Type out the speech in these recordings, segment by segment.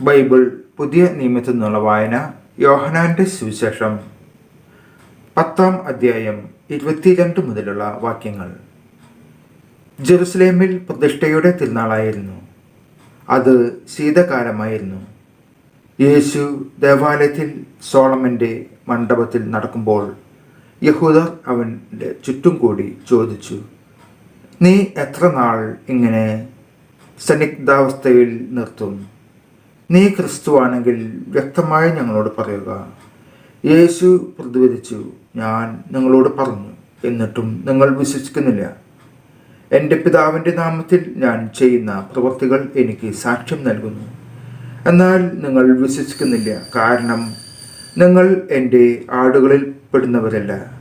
Bible പുതിയ നിയമത്തിൽ നിന്നുള്ള വായന യോഹനാന്റെ സുവിശേഷം. പത്താം അധ്യായം ഇരുപത്തിരണ്ട് മുതലുള്ള വാക്യങ്ങൾ. ജെറുസലേമിൽ പ്രതിഷ്ഠയുടെ തിരുനാളായിരുന്നു. അത് ശീതകാലമായിരുന്നു. യേശു ദേവാലയത്തിൽ സോളമന്റെ മണ്ഡപത്തിൽ നടക്കുമ്പോൾ യഹൂദർ അവന്റെ ചുറ്റും കൂടി ചോദിച്ചു നീ എത്ര നാൾ ഇങ്ങനെ സന്നിഗ്ധാവസ്ഥയിൽ നിർത്തും? നീ ക്രിസ്തുവാണെങ്കിൽ വ്യക്തമായി ഞങ്ങളോട് പറയുക. യേശു പ്രതിവദിച്ചു ഞാൻ നിങ്ങളോട് പറഞ്ഞു എന്നിട്ടും നിങ്ങൾ വിശ്വസിക്കുന്നില്ല. എന്റെ പിതാവിന്റെ നാമത്തിൽ ഞാൻ ചെയ്യുന്ന പ്രവൃത്തികൾ എനിക്ക് സാക്ഷ്യം നൽകുന്നു. എന്നാൽ നിങ്ങൾ വിശ്വസിക്കുന്നില്ല. കാരണം നിങ്ങൾ എന്റെ ആടുകളിൽ പെടുന്നവരല്ല.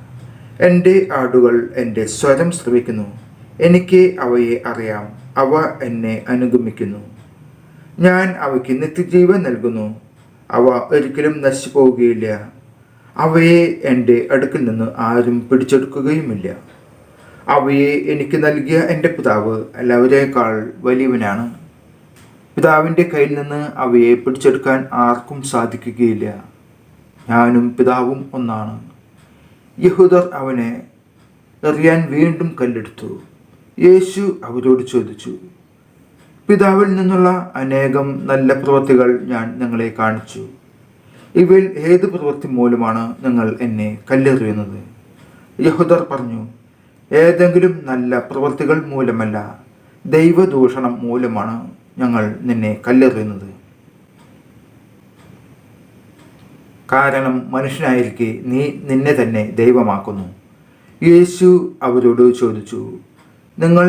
എന്റെ ആടുകൾ എന്റെ സ്വരം ശ്രവിക്കുന്നു. എനിക്ക് അവയെ അറിയാം. അവ എന്നെ അനുഗമിക്കുന്നു. ഞാൻ അവയ്ക്ക് നിത്യജീവൻ നൽകുന്നു. അവ ഒരിക്കലും നശിച്ചു പോവുകയില്ല അവയെ എന്റെ അടുക്കൽ നിന്ന് ആരും പിടിച്ചെടുക്കുകയുമില്ല. അവയെ എനിക്ക് നൽകിയ എന്റെ പിതാവ് എല്ലാവരേക്കാൾ വലിയവനാണ്. പിതാവിന്റെ കയ്യിൽ നിന്ന് അവയെ പിടിച്ചെടുക്കാൻ ആർക്കും സാധിക്കുകയില്ല. ഞാനും പിതാവും ഒന്നാണ്. യഹൂദർ അവനെ എറിയാൻ വീണ്ടും കല്ലെടുത്തു. യേശു അവരോട് ചോദിച്ചു പിതാവിൽ നിന്നുള്ള അനേകം നല്ല പ്രവൃത്തികൾ ഞാൻ നിങ്ങളെ കാണിച്ചു. ഇവയിൽ ഏത് പ്രവൃത്തി മൂലമാണ് നിങ്ങൾ എന്നെ കല്ലെറിയുന്നത്? യഹുദർ പറഞ്ഞു ഏതെങ്കിലും നല്ല പ്രവൃത്തികൾ മൂലമല്ല ദൈവദൂഷണം മൂലമാണ് ഞങ്ങൾ നിന്നെ കല്ലെറിയുന്നത്. കാരണം മനുഷ്യനായിരിക്കെ നീ നിന്നെ തന്നെ ദൈവമാക്കുന്നു. യേശു അവരോട് ചോദിച്ചു നിങ്ങൾ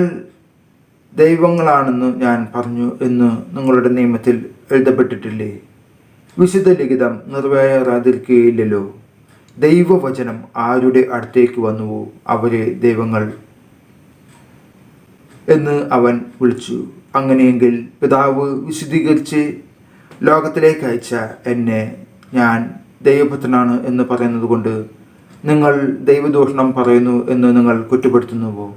ദൈവങ്ങളാണെന്ന് ഞാൻ പറഞ്ഞു എന്ന് നിങ്ങളുടെ നിയമത്തിൽ എഴുതപ്പെട്ടിട്ടില്ലേ? വിശുദ്ധ ലിഖിതം നിറവേറാതിരിക്കുകയില്ലല്ലോ. ദൈവവചനം ആരുടെ അടുത്തേക്ക് വന്നുവോ അവരെ ദൈവങ്ങൾ എന്ന് അവൻ വിളിച്ചു. അങ്ങനെയെങ്കിൽ പിതാവ് വിശദീകരിച്ച് ലോകത്തിലേക്ക് അയച്ച എന്നെ ഞാൻ ദൈവപുത്രനാണ് എന്ന് പറയുന്നത് കൊണ്ട് നിങ്ങൾ ദൈവദൂഷണം പറയുന്നു എന്ന് നിങ്ങൾ കുറ്റപ്പെടുത്തുന്നുവോ?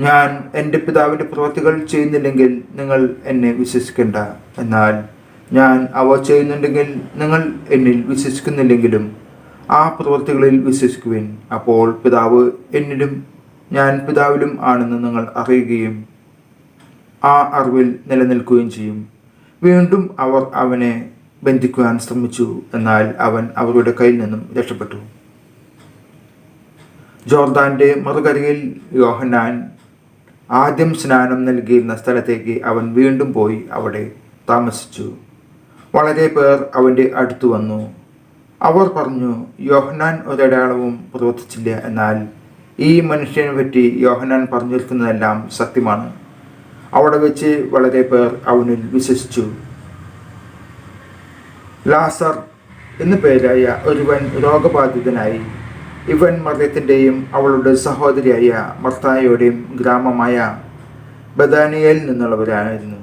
ഞാൻ എന്റെ പിതാവിന്റെ പ്രവൃത്തികൾ ചെയ്യുന്നില്ലെങ്കിൽ നിങ്ങൾ എന്നെ വിശ്വസിക്കേണ്ട. എന്നാൽ ഞാൻ അവ ചെയ്യുന്നുണ്ടെങ്കിൽ നിങ്ങൾ എന്നിൽ വിശ്വസിക്കുന്നില്ലെങ്കിലും ആ പ്രവൃത്തികളിൽ വിശ്വസിക്കുവിൻ. അപ്പോൾ പിതാവ് എന്നിലും ഞാൻ പിതാവിലും ആണെന്ന് നിങ്ങൾ അറിയുകയും ആ അറിവിൽ നിലനിൽക്കുകയും ചെയ്യും. വീണ്ടും അവർ അവനെ ബന്ധിക്കുവാൻ ശ്രമിച്ചു. എന്നാൽ അവൻ അവരുടെ കയ്യിൽ നിന്നും രക്ഷപ്പെട്ടു. ജോർദാന്റെ മറുകരയിൽ യോഹന്നാൻ ആദ്യം സ്നാനം നൽകിയിരുന്ന സ്ഥലത്തേക്ക് അവൻ വീണ്ടും പോയി അവിടെ താമസിച്ചു. വളരെ പേർ അവന്റെ അടുത്ത് വന്നു. അവർ പറഞ്ഞു യോഹനാൻ ഒരടയാളവും പ്രവർത്തിച്ചില്ല. എന്നാൽ ഈ മനുഷ്യനെ പറ്റി യോഹനാൻ പറഞ്ഞിരിക്കുന്നതെല്ലാം സത്യമാണ്. അവിടെ വെച്ച് വളരെ പേർ അവനിൽ വിശ്വസിച്ചു. ലാസർ എന്നു പേരായ ഒരുവൻ രോഗബാധിതനായി ഇവൻ മറിയത്തിന്റെയും അവളുടെ സഹോദരിയായ മർത്തായയുടെയും ഗ്രാമമായ ബദാനിയയിൽ നിന്നുള്ളവരായിരുന്നു.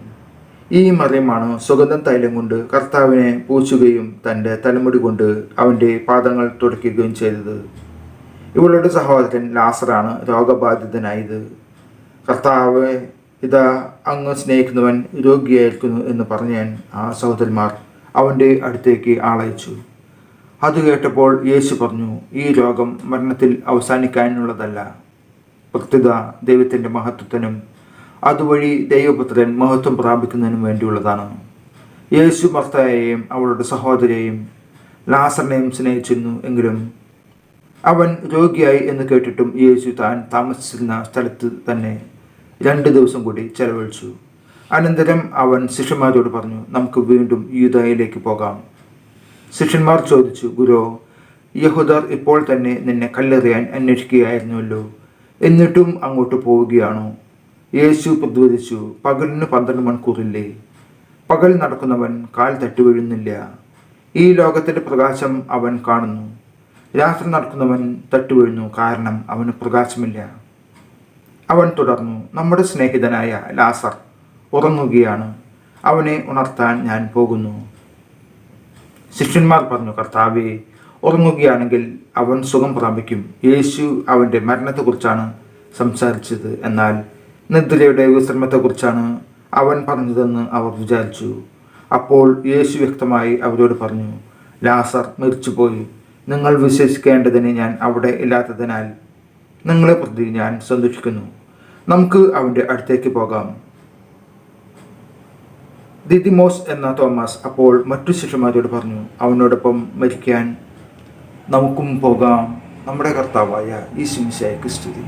ഈ മറിയമാണ് സുഗന്ധം തൈലം കൊണ്ട് കർത്താവിനെ പൂച്ചുകയും തന്റെ തലമുടി കൊണ്ട് അവന്റെ പാദങ്ങൾ തുടയ്ക്കുകയും ചെയ്തത്. ഇവളുടെ സഹോദരൻ ലാസറാണ് രോഗബാധിതനായത്. കർത്താവ് ഇതാ അങ്ങ് സ്നേഹിക്കുന്നവൻ രോഗിയായിരിക്കുന്നു എന്ന് പറഞ്ഞാൽ ആ സഹോദരന്മാർ അവന്റെ അടുത്തേക്ക് ആളയച്ചു. അത് കേട്ടപ്പോൾ യേശു പറഞ്ഞു ഈ രോഗം മരണത്തിൽ അവസാനിക്കാനുള്ളതല്ല. പ്രത്യുത ദൈവത്തിന്റെ മഹത്വത്തിനും അതുവഴി ദൈവപുത്രൻ മഹത്വം പ്രാപിക്കുന്നതിനും വേണ്ടിയുള്ളതാണ്. യേശു മർത്തയെയും അവളുടെ സഹോദരിയെയും ലാസറിനെയും സ്നേഹിച്ചിരുന്നു. എങ്കിലും അവൻ രോഗിയായി എന്ന് കേട്ടിട്ടും യേശു താൻ താമസിച്ചിരുന്ന സ്ഥലത്ത് തന്നെ രണ്ട് ദിവസം കൂടി ചെലവഴിച്ചു. അനന്തരം അവൻ ശിഷ്യന്മാരോട് പറഞ്ഞു നമുക്ക് വീണ്ടും യൂതായിലേക്ക് പോകാം. ശിഷ്യന്മാർ ചോദിച്ചു ഗുരു യഹൂദർ ഇപ്പോൾ തന്നെ നിന്നെ കല്ലെറിയാൻ അന്വേഷിക്കുകയായിരുന്നുവല്ലോ എന്നിട്ടും അങ്ങോട്ട് പോവുകയാണോ? യേശു പ്രതിവദിച്ചു പകലിന് പന്ത്രണ്ട് മണിക്കൂറില്ലേ. പകൽ നടക്കുന്നവൻ കാൽ തട്ടുവീഴുന്നില്ല ഈ ലോകത്തിന്റെ പ്രകാശം അവൻ കാണുന്നു. രാത്രി നടക്കുന്നവൻ തട്ടുവീഴുന്നു കാരണം അവന് പ്രകാശമില്ല. അവൻ തുടർന്നു നമ്മുടെ സ്നേഹിതനായ ലാസർ ഉറങ്ങുകയാണ്. അവനെ ഉണർത്താൻ ഞാൻ പോകുന്നു. ശിഷ്യന്മാർ പറഞ്ഞു കർത്താവെ ഉറങ്ങുകയാണെങ്കിൽ അവൻ സുഖം പ്രാപിക്കും. യേശു അവന്റെ മരണത്തെക്കുറിച്ചാണ് സംസാരിച്ചത്. എന്നാൽ നിദ്രയുടെ വിശ്രമത്തെക്കുറിച്ചാണ് അവൻ പറഞ്ഞതെന്ന് അവർ വിചാരിച്ചു. അപ്പോൾ യേശു വ്യക്തമായി അവരോട് പറഞ്ഞു ലാസർ മരിച്ചുപോയി. നിങ്ങൾ വിശ്വസിക്കേണ്ടതിന് ഞാൻ അവിടെ ഇല്ലാത്തതിനാൽ നിങ്ങളെ പ്രതി ഞാൻ സന്തോഷിക്കുന്നു. നമുക്ക് അവന്റെ അടുത്തേക്ക് പോകാം. ദിദിമോസ് എന്ന തോമസ് അപ്പോൾ മറ്റു ശിഷ്യന്മാരോട് പറഞ്ഞു അവനോടൊപ്പം മരിക്കാൻ നമുക്കും പോകാം. നമ്മുടെ കർത്താവായ ഈ ശിംശായ ക്രിസ്തുതി